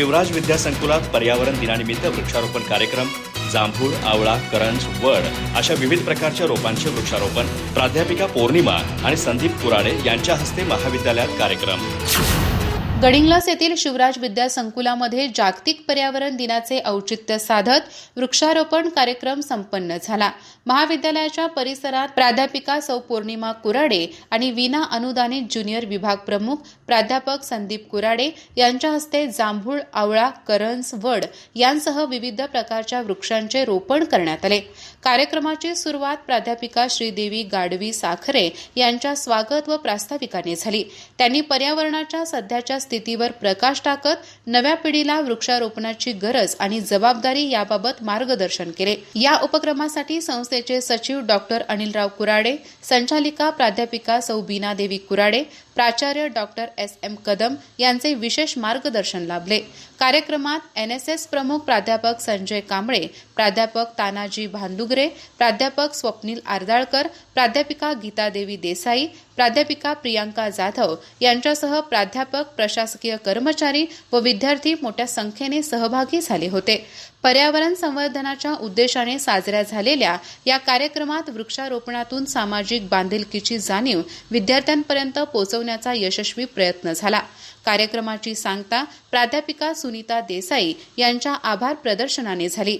शिवराज विद्यासंकुलात पर्यावरण दिनानिमित्त वृक्षारोपण कार्यक्रम जांभूळ आवळा करंज वड अशा विविध प्रकारच्या रोपांचे वृक्षारोपण प्राध्यापिका पौर्णिमा आणि संदीप कुराडे यांच्या हस्ते महाविद्यालयात कार्यक्रम. गडिंग्लास येथील शिवराज विद्या संकुलामध्ये जागतिक पर्यावरण दिनाचे औचित्य साधत वृक्षारोपण कार्यक्रम संपन्न झाला. महाविद्यालयाच्या परिसरात प्राध्यापिका सौ पौर्णिमा कुराडे आणि विना अनुदानित ज्युनियर विभाग प्रमुख प्राध्यापक संदीप कुराडे यांच्या हस्ते जांभूळ आवळा करंज वड यांसह विविध प्रकारच्या वृक्षांचे रोपण करण्यात आले. कार्यक्रमाची सुरुवात प्राध्यापिका श्रीदेवी गाडवी साखरे यांच्या स्वागत व प्रास्ताविकाने झाली. त्यांनी पर्यावरणाच्या सध्याच्या स्थितीवर प्रकाश टाकत नव्या पिढीला वृक्षारोपणाची गरज आणि जबाबदारी याबाबत मार्गदर्शन केले. या उपक्रमासाठी संस्थेचे सचिव डॉक्टर अनिलराव कुराडे संचालिका प्राध्यापिका सौ बीनादेवी कुराडे प्राचार्य डॉक्टर एस. एम. कदम यांचे विशेष मार्गदर्शन लाभले. कार्यक्रमात एनएसएस प्रमुख प्राध्यापक संजय कांबळे प्राध्यापक तानाजी भांदुगरे प्राध्यापक स्वप्नील आरदाळकर प्राध्यापिका गीतादेवी देसाई प्राध्यापिका प्रियांका जाधव यांच्यासह प्राध्यापक प्रशासकीय कर्मचारी व विद्यार्थी मोठ्या संख्येने सहभागी झाले होते. पर्यावरण संवर्धनाच्या उद्देशाने साजऱ्या झालेल्या या कार्यक्रमात वृक्षारोपणातून सामाजिक बांधिलकीची जाणीव विद्यार्थ्यांपर्यंत पोहोचवण्याचा यशस्वी प्रयत्न झाला. कार्यक्रमाची सांगता प्राध्यापिका सुनीता देसाई यांच्या आभार प्रदर्शनाने झाली.